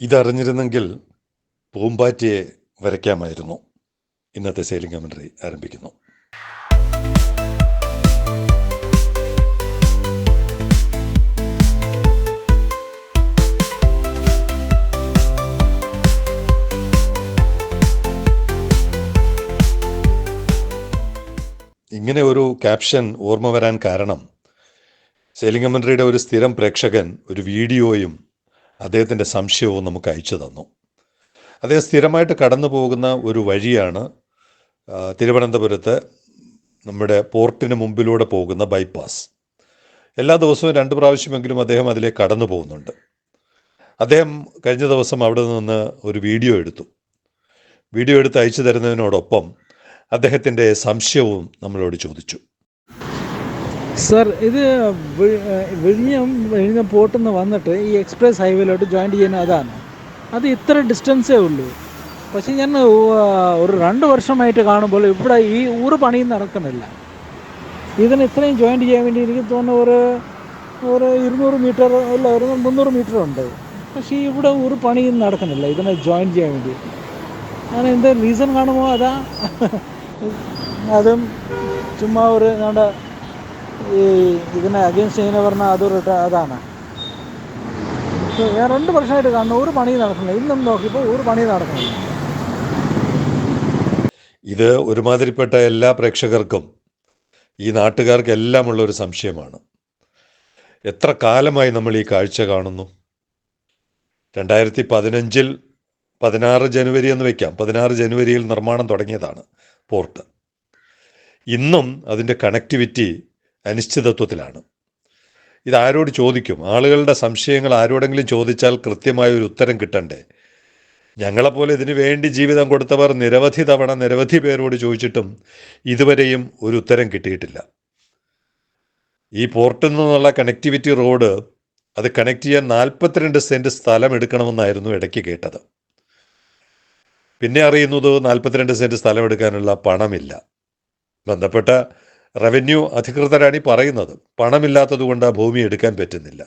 ഇതറിഞ്ഞിരുന്നെങ്കിൽ പൂമ്പാറ്റയെ വരയ്ക്കാമായിരുന്നു. ഇന്നത്തെ sailing commentary ആരംഭിക്കുന്നു. ഇങ്ങനെ ഒരു ക്യാപ്ഷൻ ഓർമ്മ വരാൻ കാരണം സെയിലിംഗ് കമൻട്രിയുടെ ഒരു സ്ഥിരം പ്രേക്ഷകൻ ഒരു വീഡിയോയും അദ്ദേഹത്തിന്റെ സംശയവും നമുക്ക് അയച്ചു തന്നു. അദ്ദേഹം സ്ഥിരമായിട്ട് കടന്നു പോകുന്ന ഒരു വഴിയാണ് തിരുവനന്തപുരത്ത് നമ്മുടെ പോർട്ടിന് മുമ്പിലൂടെ പോകുന്ന ബൈപ്പാസ്. എല്ലാ ദിവസവും രണ്ട് പ്രാവശ്യമെങ്കിലും അദ്ദേഹം അതിലേക്ക് കടന്നു പോകുന്നുണ്ട്. അദ്ദേഹം കഴിഞ്ഞ ദിവസം അവിടെ നിന്ന് ഒരു വീഡിയോ എടുത്തു. വീഡിയോ എടുത്ത് അയച്ചു തരുന്നതിനോടൊപ്പം അദ്ദേഹത്തിന്റെ സംശയവും നമ്മളോട് ചോദിച്ചു. സർ ഇത് വിഴിഞ്ഞം വിഴിഞ്ഞം പോർട്ടിൽ നിന്ന് വന്നിട്ട് ഈ എക്സ്പ്രസ് ഹൈവേയിലോട്ട് ജോയിൻ ചെയ്യുന്ന അതാണ്. അത് ഇത്ര ഡിസ്റ്റൻസേ ഉള്ളൂ. പക്ഷേ ഞാൻ ഒരു രണ്ട് വർഷമായിട്ട് കാണുമ്പോൾ ഇവിടെ ഈ ഊറ് പണിയും നടക്കുന്നില്ല. ഇതിന് ഇത്രയും ജോയിൻ ചെയ്യാൻ വേണ്ടി എനിക്ക് തോന്നുന്നു ഒരു ഒരു ഇരുന്നൂറ് മീറ്റർ അല്ല ഒരു മുന്നൂറ് മീറ്റർ ഉണ്ട്. പക്ഷേ ഇവിടെ ഒരു പണിയും നടക്കുന്നില്ല ഇതിനെ ജോയിൻ ചെയ്യാൻ വേണ്ടി. ഞാൻ എന്താ റീസൺ കാണുമോ അതാ? അതും ചുമ്മാ ഒരു നമ്മുടെ ഈ ഇതിനെ അഗെയിൻസ്റ്റ് ചെയ്യുന്ന പറഞ്ഞാൽ അതൊരു അതാണ്. ഞാൻ രണ്ട് വർഷമായിട്ട് കാണുന്നു. ഒരു പണി നടക്കുന്നില്ല. ഇന്നും നോക്കിയപ്പോൾ ഒരു പണി നടക്കുന്നില്ല. ഇത് ഒരുമാതിരിപ്പെട്ട എല്ലാ പ്രേക്ഷകർക്കും ഈ നാട്ടുകാർക്ക് എല്ലാമുള്ള ഒരു സംശയമാണ്. എത്ര കാലമായി നമ്മൾ ഈ കാഴ്ച കാണുന്നു? രണ്ടായിരത്തി പതിനഞ്ചിൽ പതിനാറ് ജനുവരി എന്ന് വെക്കാം. പതിനാറ് ജനുവരിയിൽ നിർമ്മാണം തുടങ്ങിയതാണ് പോർട്ട്. ഇന്നും അതിന്റെ കണക്ടിവിറ്റി അനിശ്ചിതത്വത്തിലാണ്. ഇതാരോട് ചോദിക്കും? ആളുകളുടെ സംശയങ്ങൾ ആരോടെങ്കിലും ചോദിച്ചാൽ കൃത്യമായ ഒരു ഉത്തരം കിട്ടണ്ടേ? ഞങ്ങളെപ്പോലെ ഇതിനു വേണ്ടി ജീവിതം കൊടുത്തവർ നിരവധി തവണ നിരവധി പേരോട് ചോദിച്ചിട്ടും ഇതുവരെയും ഒരു ഉത്തരം കിട്ടിയിട്ടില്ല. ഈ പോർട്ടിൽ നിന്നുള്ള കണക്ടിവിറ്റി റോഡ് അത് കണക്ട് ചെയ്യാൻ നാൽപ്പത്തിരണ്ട് സെന്റ് സ്ഥലം എടുക്കണമെന്നായിരുന്നു ഇടയ്ക്ക് കേട്ടത്. പിന്നെ അറിയുന്നത് നാൽപ്പത്തിരണ്ട് സെന്റ് സ്ഥലം എടുക്കാനുള്ള പണമില്ല. ബന്ധപ്പെട്ട റവന്യൂ അധികൃതരാണ് ഈ പറയുന്നത്. പണമില്ലാത്തത് കൊണ്ട് ആ ഭൂമി എടുക്കാൻ പറ്റുന്നില്ല.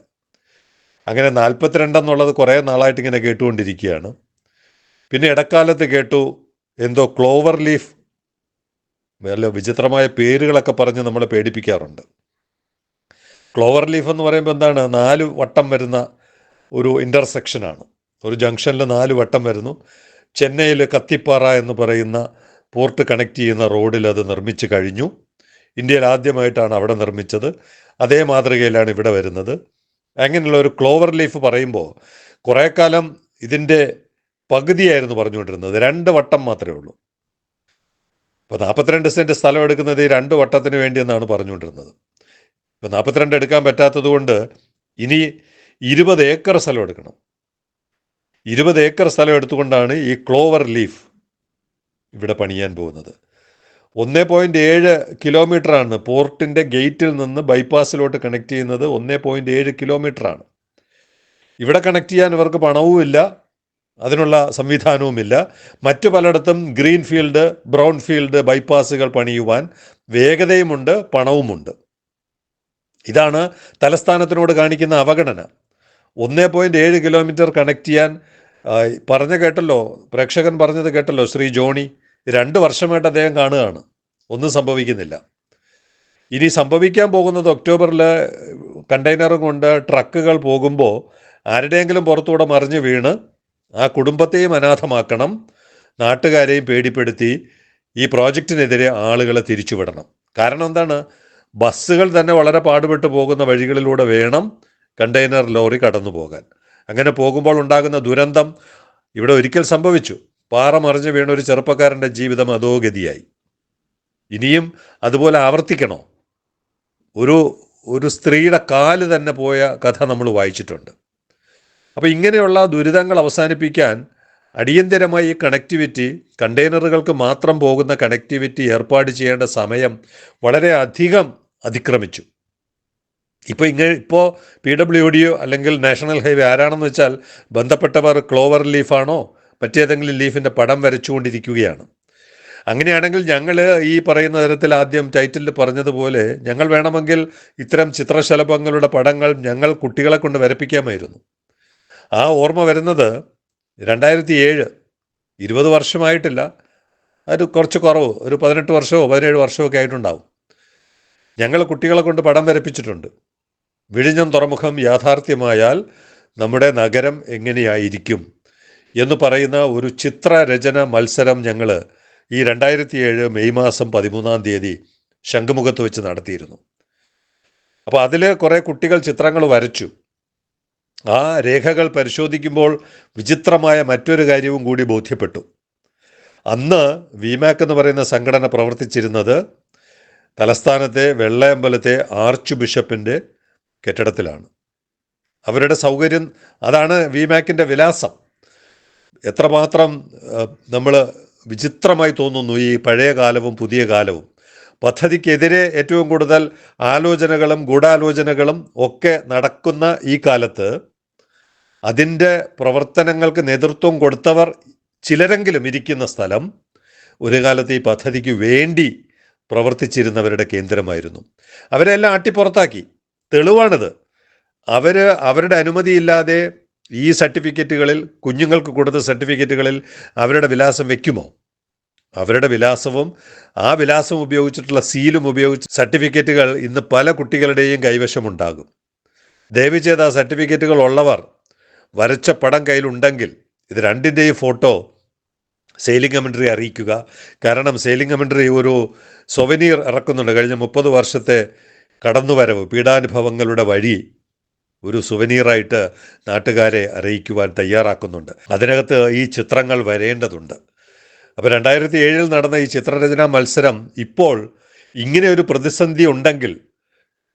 അങ്ങനെ നാൽപ്പത്തിരണ്ടെന്നുള്ളത് കുറേ നാളായിട്ട് ഇങ്ങനെ കേട്ടുകൊണ്ടിരിക്കുകയാണ്. പിന്നെ ഇടക്കാലത്ത് കേട്ടു എന്തോ ക്ലോവർ ലീഫ് വല്ല വിചിത്രമായ പേരുകളൊക്കെ പറഞ്ഞ് നമ്മളെ പേടിപ്പിക്കാറുണ്ട്. ക്ലോവർ ലീഫ് എന്ന് പറയുമ്പോൾ എന്താണ്? നാല് വട്ടം വരുന്ന ഒരു ഇന്റർസെക്ഷനാണ്. ഒരു ജംഗ്ഷനിൽ നാല് വട്ടം വരുന്നു. ചെന്നൈയിൽ കത്തിപ്പാറ എന്ന് പറയുന്ന പോർട്ട് കണക്ട് ചെയ്യുന്ന റോഡിൽ അത് നിർമ്മിച്ചു കഴിഞ്ഞു. ഇന്ത്യയിൽ ആദ്യമായിട്ടാണ് അവിടെ നിർമ്മിച്ചത്. അതേ മാതൃകയിലാണ് ഇവിടെ വരുന്നത്. അങ്ങനെയുള്ള ഒരു ക്ലോവർ ലീഫ് പറയുമ്പോൾ കുറേ കാലം ഇതിന്റെ പകുതിയായിരുന്നു പറഞ്ഞുകൊണ്ടിരുന്നത്. രണ്ട് വട്ടം മാത്രമേ ഉള്ളൂ. ഇപ്പോൾ നാൽപ്പത്തിരണ്ട് സെന്റ് സ്ഥലം എടുക്കുന്നത് ഈ രണ്ട് വട്ടത്തിന് വേണ്ടി എന്നാണ് പറഞ്ഞുകൊണ്ടിരുന്നത്. ഇപ്പോൾ നാൽപ്പത്തിരണ്ട് എടുക്കാൻ പറ്റാത്തത് കൊണ്ട് ഇനി ഇരുപത് ഏക്കർ സ്ഥലം എടുക്കണം. ഇരുപത് ഏക്കർ സ്ഥലം എടുത്തുകൊണ്ടാണ് ഈ ക്ലോവർ ലീഫ് ഇവിടെ പണിയാൻ പോകുന്നത്. ഒന്നേ പോയിന്റ് ഏഴ് കിലോമീറ്ററാണ് പോർട്ടിന്റെ ഗേറ്റിൽ നിന്ന് ബൈപ്പാസിലോട്ട് കണക്ട് ചെയ്യുന്നത് ഒന്നേ പോയിന്റ് ഏഴ് കിലോമീറ്ററാണ് ഇവിടെ കണക്ട് ചെയ്യാൻ ഇവർക്ക് പണവുമില്ല അതിനുള്ള സംവിധാനവുമില്ല. മറ്റു പലയിടത്തും ഗ്രീൻ ഫീൽഡ് ബ്രൗൺ ഫീൽഡ് ബൈപ്പാസുകൾ പണിയുവാൻ വേഗതയുമുണ്ട് പണവുമുണ്ട്. ഇതാണ് തലസ്ഥാനത്തിനോട് കാണിക്കുന്ന അവഗണന. ഒന്നേ പോയിന്റ് ഏഴ് കിലോമീറ്റർ കണക്ട് ചെയ്യാൻ പറഞ്ഞ കേട്ടല്ലോ പ്രേക്ഷകൻ പറഞ്ഞത് കേട്ടല്ലോ ശ്രീ ജോണി. രണ്ട് വർഷമായിട്ട് അദ്ദേഹം കാണുകയാണ്. ഒന്നും സംഭവിക്കുന്നില്ല. ഇനി സംഭവിക്കാൻ പോകുന്നത് ഒക്ടോബറിൽ കണ്ടെയ്നറും കൊണ്ട് ട്രക്കുകൾ പോകുമ്പോൾ ആരുടെയെങ്കിലും പുറത്തൂടെ മറിഞ്ഞ് വീണ് ആ കുടുംബത്തെയും അനാഥമാക്കണം നാട്ടുകാരെയും പേടിപ്പെടുത്തി ഈ പ്രോജക്റ്റിനെതിരെ ആളുകളെ തിരിച്ചുവിടണം. കാരണം എന്താണ്? ബസ്സുകൾ തന്നെ വളരെ പാടുപെട്ട് പോകുന്ന വഴികളിലൂടെ വേണം കണ്ടെയ്നർ ലോറി കടന്നു പോകാൻ അങ്ങനെ പോകുമ്പോൾ ഉണ്ടാകുന്ന ദുരന്തം ഇവിടെ ഒരിക്കൽ സംഭവിച്ചു. പാറ മറിഞ്ഞു വീണ ഒരു ചെറുപ്പക്കാരന്റെ ജീവിതം അധോഗതിയായി ഇനിയും അതുപോലെ ആവർത്തിക്കണോ? ഒരു ഒരു സ്ത്രീയുടെ കാൽ തന്നെ പോയ കഥ നമ്മൾ വായിച്ചിട്ടുണ്ട്. അപ്പോൾ ഇങ്ങനെയുള്ള ദുരിതങ്ങൾ അവസാനിപ്പിക്കാൻ അടിയന്തരമായി ഈ കണക്ടിവിറ്റി കണ്ടെയ്നറുകൾക്ക് മാത്രം പോകുന്ന കണക്ടിവിറ്റി ഏർപ്പാട് ചെയ്യേണ്ട സമയം വളരെ അധികം അതിക്രമിച്ചു. ഇപ്പോൾ ഇങ്ങനെ ഇപ്പോൾ പി ഡബ്ല്യു ഡിയോ അല്ലെങ്കിൽ നാഷണൽ ഹൈവേ ആരാണെന്ന് വെച്ചാൽ ബന്ധപ്പെട്ടവർ ക്ലോവർ ലീഫാണോ മറ്റേതെങ്കിലും ലീഫിന്റെ പടം വരച്ചുകൊണ്ടിരിക്കുകയാണ്. അങ്ങനെയാണെങ്കിൽ ഞങ്ങൾ ഈ പറയുന്ന തരത്തിൽ ആദ്യം ടൈറ്റിലിൽ പറഞ്ഞതുപോലെ ഞങ്ങൾ വേണമെങ്കിൽ ഇത്തരം ചിത്രശലഭങ്ങളുടെ പടങ്ങൾ ഞങ്ങൾ കുട്ടികളെ കൊണ്ട് വരപ്പിക്കാമായിരുന്നു. ആ ഓർമ്മ വരുന്നത് രണ്ടായിരത്തി ഏഴ് ഇരുപത് വർഷമായിട്ടില്ല. അത് കുറച്ച് കുറവ്. ഒരു പതിനെട്ട് വർഷമോ പതിനേഴ് വർഷമോ ഒക്കെ ആയിട്ടുണ്ടാവും. ഞങ്ങൾ കുട്ടികളെ കൊണ്ട് പടം വരപ്പിച്ചിട്ടുണ്ട്. വിഴിഞ്ഞം തുറമുഖം യാഥാർത്ഥ്യമായാൽ നമ്മുടെ നഗരം എങ്ങനെയായിരിക്കും? എന്ന് പറയുന്ന ഒരു ചിത്രരചന മത്സരം ഞങ്ങൾ ഈ രണ്ടായിരത്തി ഏഴ് മെയ് മാസം പതിമൂന്നാം തീയതി ശംഖുമുഖത്ത് വെച്ച് നടത്തിയിരുന്നു. അപ്പോൾ അതിൽ കുറേ കുട്ടികൾ ചിത്രങ്ങൾ വരച്ചു. ആ രേഖകൾ പരിശോധിക്കുമ്പോൾ വിചിത്രമായ മറ്റൊരു കാര്യവും കൂടി ബോധ്യപ്പെട്ടു. അന്ന് വിമാക് എന്ന് പറയുന്ന സംഘടന പ്രവർത്തിച്ചിരുന്നത് തലസ്ഥാനത്തെ വെള്ളയമ്പലത്തെ ആർച്ച് ബിഷപ്പിന്റെ കെട്ടിടത്തിലാണ്. അവരുടെ സൗകര്യം അതാണ് വിമാക്കിന്റെ വിലാസം. എത്രമാത്രം നമ്മൾ വിചിത്രമായി തോന്നുന്നു ഈ പഴയ കാലവും പുതിയ കാലവും. പദ്ധതിക്കെതിരെ ഏറ്റവും കൂടുതൽ ആലോചനകളും ഗൂഢാലോചനകളും ഒക്കെ നടക്കുന്ന ഈ കാലത്ത് അതിന്റെ പ്രവർത്തനങ്ങൾക്ക് നേതൃത്വം കൊടുത്തവർ ചിലരെങ്കിലും ഇരിക്കുന്ന സ്ഥലം ഒരു കാലത്ത് ഈ പദ്ധതിക്ക് വേണ്ടി പ്രവർത്തിച്ചിരുന്നവരുടെ കേന്ദ്രമായിരുന്നു. അവരെല്ലാം അട്ടിപ്പുറത്താക്കി തെളിവാണിത്. അവർ അവരുടെ അനുമതിയില്ലാതെ ഈ സർട്ടിഫിക്കറ്റുകളിൽ കുഞ്ഞുങ്ങൾക്ക് കൊടുത്ത സർട്ടിഫിക്കറ്റുകളിൽ അവരുടെ വിലാസം വെക്കുമോ? അവരുടെ വിലാസവും ആ വിലാസം ഉപയോഗിച്ചിട്ടുള്ള സീലും ഉപയോഗിച്ച് സർട്ടിഫിക്കറ്റുകൾ ഇന്ന് പല കുട്ടികളുടെയും കൈവശമുണ്ടാകും. ദയവ് ചെയ്ത് ആ സർട്ടിഫിക്കറ്റുകൾ ഉള്ളവർ വരച്ച പടം കയ്യിലുണ്ടെങ്കിൽ ഇത് രണ്ടിന്റെയും ഫോട്ടോ സെയിലിംഗ് കമൻട്രി അറിയിക്കുക. കാരണം സെയിലിംഗ് കമൻട്രി ഒരു സൊവനീർ ഇറക്കുന്നുണ്ട്. കഴിഞ്ഞ മുപ്പത് വർഷത്തെ കടന്നുവരവ് പീഡാനുഭവങ്ങളുടെ വഴി. ഒരു സുവനീറായിട്ട് നാട്ടുകാരെ അറിയിക്കുവാൻ തയ്യാറാക്കുന്നുണ്ട്. അതിനകത്ത് ഈ ചിത്രങ്ങൾ വരേണ്ടതുണ്ട്. അപ്പോൾ രണ്ടായിരത്തി ഏഴിൽ നടന്ന ഈ ചിത്രരചനാ മത്സരം ഇപ്പോൾ ഇങ്ങനെ ഒരു പ്രതിസന്ധി ഉണ്ടെങ്കിൽ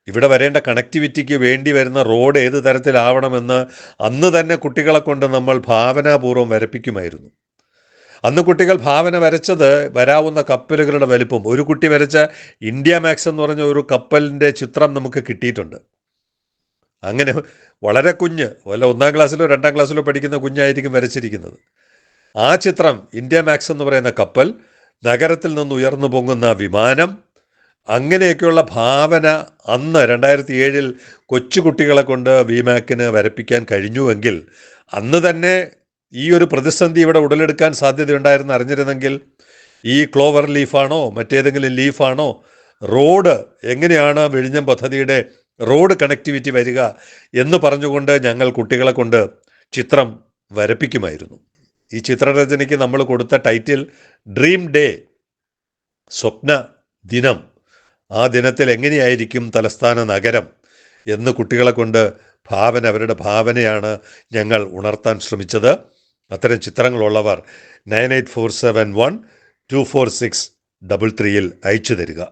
ഇവിടെ വരേണ്ട കണക്ടിവിറ്റിക്ക് വേണ്ടി വരുന്ന റോഡ് ഏത് തരത്തിലാവണമെന്ന് അന്ന് തന്നെ കുട്ടികളെ കൊണ്ട് നമ്മൾ ഭാവനാപൂർവം വരപ്പിക്കുമായിരുന്നു. അന്ന് കുട്ടികൾ ഭാവന വരച്ചത് വരാവുന്ന കപ്പലുകളുടെ വലിപ്പം. ഒരു കുട്ടി വരച്ച ഇന്ത്യ മാക്സ് എന്ന് പറഞ്ഞ ഒരു കപ്പലിന്റെ ചിത്രം നമുക്ക് കിട്ടിയിട്ടുണ്ട്. അങ്ങനെ വളരെ കുഞ്ഞ് വല്ല ഒന്നാം ക്ലാസ്സിലോ രണ്ടാം ക്ലാസ്സിലോ പഠിക്കുന്ന കുഞ്ഞായിരിക്കും വരച്ചിരിക്കുന്നത്. ആ ചിത്രം ഇന്ത്യ മാക്സ് എന്ന് പറയുന്ന കപ്പൽ നഗരത്തിൽ നിന്ന് ഉയർന്നു പൊങ്ങുന്ന വിമാനം അങ്ങനെയൊക്കെയുള്ള ഭാവന അന്ന് രണ്ടായിരത്തി ഏഴിൽ കൊച്ചുകുട്ടികളെ കൊണ്ട് വിമാക്കിന് വരപ്പിക്കാൻ കഴിഞ്ഞുവെങ്കിൽ അന്ന് തന്നെ ഈ ഒരു പ്രതിസന്ധി ഇവിടെ ഉടലെടുക്കാൻ സാധ്യതയുണ്ടായിരുന്നു അറിഞ്ഞിരുന്നെങ്കിൽ ഈ ക്ലോവർ ലീഫാണോ മറ്റേതെങ്കിലും ലീഫാണോ റോഡ് എങ്ങനെയാണ് വിഴിഞ്ഞം പദ്ധതിയുടെ റോഡ് കണക്ടിവിറ്റി വരിക എന്ന് പറഞ്ഞുകൊണ്ട് ഞങ്ങൾ കുട്ടികളെ കൊണ്ട് ചിത്രം വരപ്പിക്കുമായിരുന്നു. ഈ ചിത്രരചനയ്ക്ക് നമ്മൾ കൊടുത്ത ടൈറ്റിൽ ഡ്രീം ഡേ സ്വപ്ന ദിനം. ആ ദിനത്തിൽ എങ്ങനെയായിരിക്കും തലസ്ഥാന നഗരം എന്ന് കുട്ടികളെ കൊണ്ട് ഭാവന അവരുടെ ഭാവനയാണ് ഞങ്ങൾ ഉണർത്താൻ ശ്രമിച്ചത്. അത്തരം ചിത്രങ്ങളുള്ളവർ nine eight four seven one two four six double ത്രീയിൽ അയച്ചു തരിക.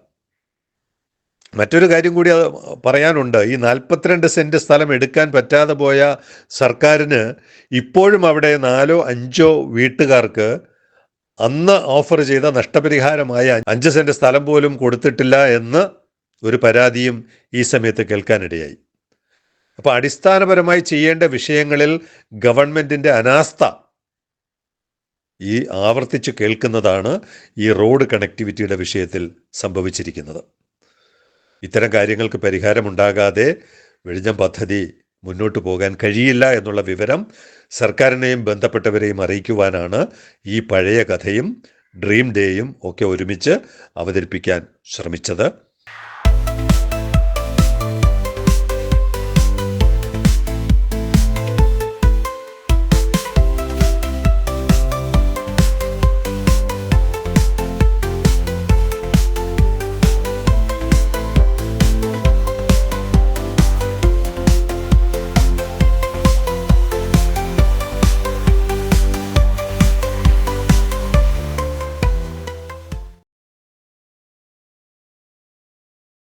മറ്റൊരു കാര്യം കൂടി അത് പറയാനുണ്ട്. ഈ നാൽപ്പത്തിരണ്ട് സെന്റ് സ്ഥലം എടുക്കാൻ പറ്റാതെ പോയ സർക്കാരിന് ഇപ്പോഴും അവിടെ നാലോ അഞ്ചോ വീട്ടുകാർക്ക് അന്ന് ഓഫർ ചെയ്ത നഷ്ടപരിഹാരമായ അഞ്ച് സെന്റ് സ്ഥലം പോലും കൊടുത്തിട്ടില്ല എന്ന് ഒരു പരാതിയും ഈ സമയത്ത് കേൾക്കാനിടയായി. അപ്പോൾ അടിസ്ഥാനപരമായി ചെയ്യേണ്ട വിഷയങ്ങളിൽ ഗവൺമെന്റിന്റെ അനാസ്ഥ ഈ ആവർത്തിച്ച് കേൾക്കുന്നതാണ് ഈ റോഡ് കണക്ടിവിറ്റിയുടെ വിഷയത്തിൽ സംഭവിച്ചിരിക്കുന്നത്. ഇത്തരം കാര്യങ്ങൾക്ക് പരിഹാരമുണ്ടാകാതെ വെളിഞ്ഞം പദ്ധതി മുന്നോട്ട് പോകാൻ കഴിയില്ല എന്നുള്ള വിവരം സർക്കാരിനെയും ബന്ധപ്പെട്ടവരെയും അറിയിക്കുവാനാണ് ഈ പഴയ കഥയും ഡ്രീം ഡേയും ഒക്കെ ഒരുമിച്ച് അവതരിപ്പിക്കാൻ ശ്രമിച്ചത്.